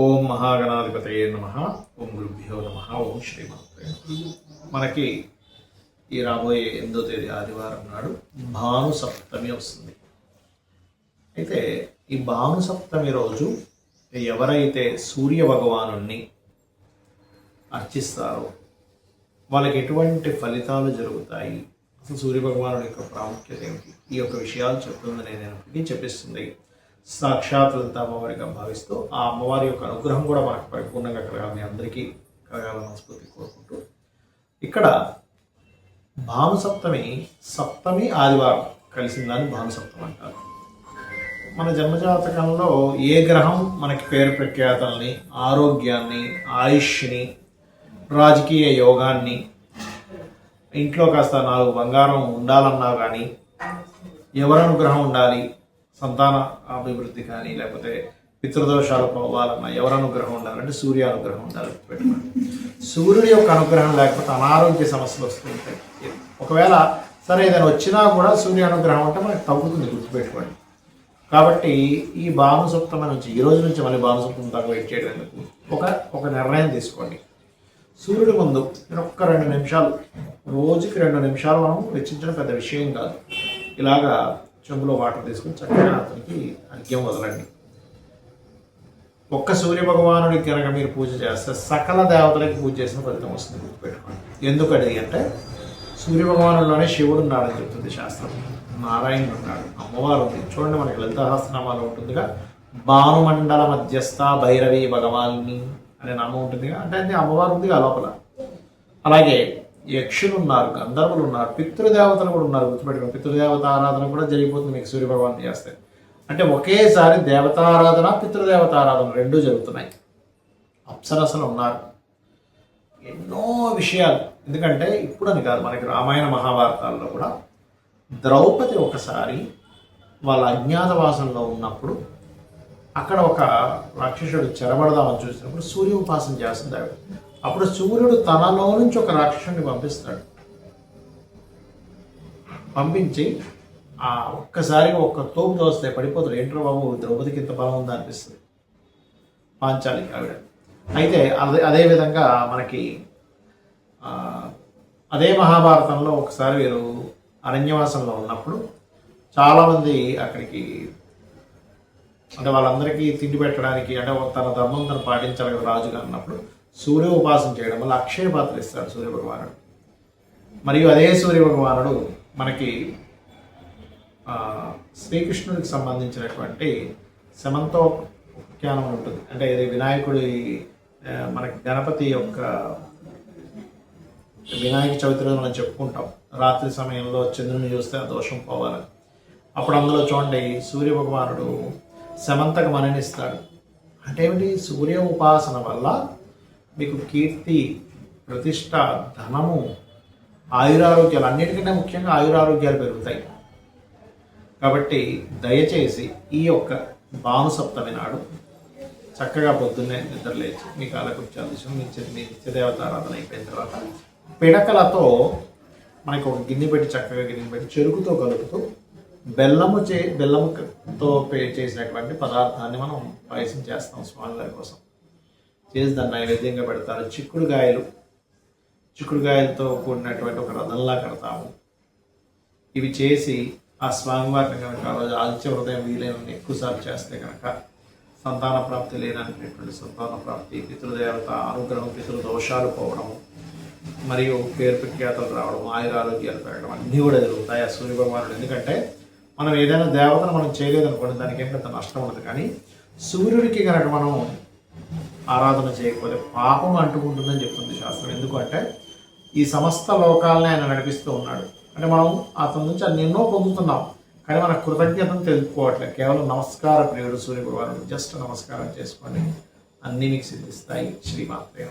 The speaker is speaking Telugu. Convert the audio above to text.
ఓం మహాగణాధిపతయే నమ. ఓం గురుభ్యో నమ. ఓం శ్రీమాత్రే మనకి ఈ రాబోయే ఎనిమిదో తేదీ ఆదివారం నాడు భాను సప్తమి వస్తుంది. అయితే ఈ భాను సప్తమి రోజు ఎవరైతే సూర్య భగవాను అర్చిస్తారో వాళ్ళకి ఎటువంటి ఫలితాలు జరుగుతాయి? అసలు సూర్య భగవానుడి యొక్క ప్రాముఖ్యత ఏమిటి? ఈ యొక్క విషయాలు చెప్తుంది నేను చెప్పిస్తుంది. సాక్షాత్ లలిత అమ్మవారిగా భావిస్తూ ఆ అమ్మవారి యొక్క అనుగ్రహం కూడా మనకు పరిపూర్ణంగా కలగాలని అందరికీ కలగాలని మనస్ఫూర్తి కోరుకుంటూ ఇక్కడ భానుసప్తమి సప్తమి ఆదివారం కలిసిందని భానుసప్తమి అంటారు. మన జన్మజాతకంలో ఏ గ్రహం మనకి పేరు ప్రఖ్యాతల్ని ఆరోగ్యాన్ని ఆయుష్ని రాజకీయ యోగాన్ని ఇంట్లో కాస్త నాలుగు బంగారం ఉండాలన్నా కానీ ఎవరి అనుగ్రహం ఉండాలి సంతాన అభివృద్ధి కానీ లేకపోతే పితృదోషాలు పోవాలన్నా ఎవరి అనుగ్రహం ఉండాలంటే సూర్య అనుగ్రహం ఉండాలి. పెట్టుకోండి సూర్యుడి యొక్క అనుగ్రహం లేకపోతే అనారోగ్య సమస్యలు వస్తుంటాయి ఒకవేళ సరే ఏదైనా వచ్చినా కూడా సూర్య అనుగ్రహం అంటే మనకు తగ్గుతుంది గుర్తుపెట్టుకోండి. కాబట్టి ఈ భానుసప్తమ నుంచి ఈ రోజు నుంచి మళ్ళీ భానుసప్తం దాకా వెయిట్ చేయడం ఎందుకు ఒక ఒక నిర్ణయం తీసుకోండి. సూర్యుడి ముందు నేను ఒక్క రెండు నిమిషాలు రోజుకి రెండు నిమిషాలు మనం వెచ్చించడం పెద్ద విషయం కాదు. ఇలాగా చెంబులో వాటర్ తీసుకుని చక్కగా అతనికి అర్ఘ్యం వదలండి. ఒక్క సూర్య భగవానుడికి కనుక మీరు పూజ చేస్తే సకల దేవతలకి పూజ చేసిన ఫలితం వస్తుంది గుర్తుపెట్టుకోండి. ఎందుకని అంటే సూర్య భగవానుడిలోనే శివుడు ఉన్నాడని చెప్తుంది శాస్త్రం. నారాయణుడు ఉన్నాడు. అమ్మవారు ఉంది. చూడండి మనకి లలితాహస్రనామాలో ఉంటుందిగా భానుమండల మధ్యస్థ భైరవి భగవాన్ని అనే నామం ఉంటుందిగా. అంటే అది అమ్మవారు ఉందిగా లోపల. అలాగే యక్షులు ఉన్నారు గంధర్వులు ఉన్నారు పితృదేవతలు కూడా ఉన్నారు గుర్తుపెట్టుకోండి పితృదేవత ఆరాధన కూడా జరిగిపోతుంది మీకు సూర్యభగవాన్ చేస్తే. అంటే ఒకేసారి దేవతారాధన పితృదేవత ఆరాధన రెండూ జరుగుతున్నాయి. అప్సరసలు ఉన్నారు. ఎన్నో విషయాలు. ఎందుకంటే ఇప్పుడు అని కాదు మనకి రామాయణ మహాభారతాల్లో కూడా ద్రౌపది ఒకసారి వాళ్ళ అజ్ఞాతవాసంలో ఉన్నప్పుడు అక్కడ ఒక రాక్షసుడు చెరబడదామని చూసినప్పుడు సూర్య ఉపాసన చేస్తుంది ఆవిడ అప్పుడు సూర్యుడు తనలో నుంచి ఒక రాక్షసుడిని పంపిస్తాడు. పంపించి ఆ ఒక్కసారి ఒక్క తోపు దోస్తే పడిపోతాడు. ఏంట్రో బాబు ద్రౌపదికి ఇంత బలం ఉందా అనిపిస్తుంది. పాంచాలి ఆవిడ. అయితే అదే అదే విధంగా మనకి అదే మహాభారతంలో ఒకసారి వీరు అరణ్యవాసంలో ఉన్నప్పుడు చాలామంది అక్కడికి అంటే వాళ్ళందరికీ తిండి పెట్టడానికి అంటే తన ధర్మం తను పాటించాలి కదా రాజుగా అన్నప్పుడు సూర్య ఉపాసన చేయడం వల్ల అక్షయ పాత్ర ఇస్తాడు సూర్య భగవానుడు మరియు అదే సూర్య భగవానుడు మనకి శ్రీకృష్ణుడికి సంబంధించినటువంటి శమంతో ఉపఖ్యానం ఉంటుంది. అంటే ఇది వినాయకుడి మనకి గణపతి యొక్క వినాయక చవితి రోజు మనం చెప్పుకుంటాం. రాత్రి సమయంలో చంద్రుని చూస్తే దోషం పోవాలి. అప్పుడు అందులో చూడండి సూర్య భగవానుడు శమంతకు మరణిస్తాడు అంటే ఏమిటి? సూర్య ఉపాసన వల్ల మీకు కీర్తి ప్రతిష్ట ధనము ఆయురారోగ్యాలు అన్నిటికంటే ముఖ్యంగా ఆయురారోగ్యాలు పెరుగుతాయి. కాబట్టి దయచేసి ఈ యొక్క భానుసప్తమి నాడు చక్కగా పొద్దున్నే నిద్రలేచి మీ కాలకృత్యాలు మీ మీ నిత్యదేవత ఆరాధన అయిపోయిన తర్వాత పిడకలతో మనకు ఒక గిన్నె పెట్టి చక్కగా గిన్నె పెట్టి చెరుకుతో కలుపుతూ బెల్లము చే బెల్లముతో పే చేసినటువంటి పదార్థాన్ని మనం పాయసం చేస్తాం స్వామివారి కోసం. చేసి దాన్ని నైవేద్యంగా పెడతారు. చిక్కుడుగాయలు చిక్కుడుగాయలతో కూడినటువంటి ఒక రథంలా కడతాము. ఇవి చేసి ఆ స్వామివారిని కనుక రోజు ఆదిత్య హృదయం వీలైనన్ని ఎక్కువసార్లు చేస్తే కనుక సంతాన ప్రాప్తి లేనటువంటి సంతాన ప్రాప్తి పితృదేవత అనుగ్రహం పితృ దోషాలు పోవడము మరియు పేరు ప్రఖ్యాతలు రావడం ఆయురారోగ్యాలు పెరగడం అన్నీ కూడా జరుగుతాయి ఆ సూర్య భగవానుడు. ఎందుకంటే మనం ఏదైనా దేవతను మనం చేయలేదనుకోండి దానికి ఏం పెద్ద నష్టం ఉండదు. కానీ సూర్యుడికి కనుక మనం ఆరాధన చేయకపోతే పాపం అంటుకుంటుందని చెప్తుంది శాస్త్రం. ఎందుకంటే ఈ సమస్త లోకాలని ఆయన నడిపిస్తూ ఉన్నాడు. అంటే మనం అతని నుంచి అన్ని ఎన్నో పొందుతున్నాం. కానీ మన కృతజ్ఞతను తెలుపుకోవట్లేదు. కేవలం నమస్కార ప్రియుడు సూర్యగురు జస్ట్ నమస్కారం చేసుకోండి. అన్నీ మీకు సిద్ధిస్తాయి. శ్రీమాత్రే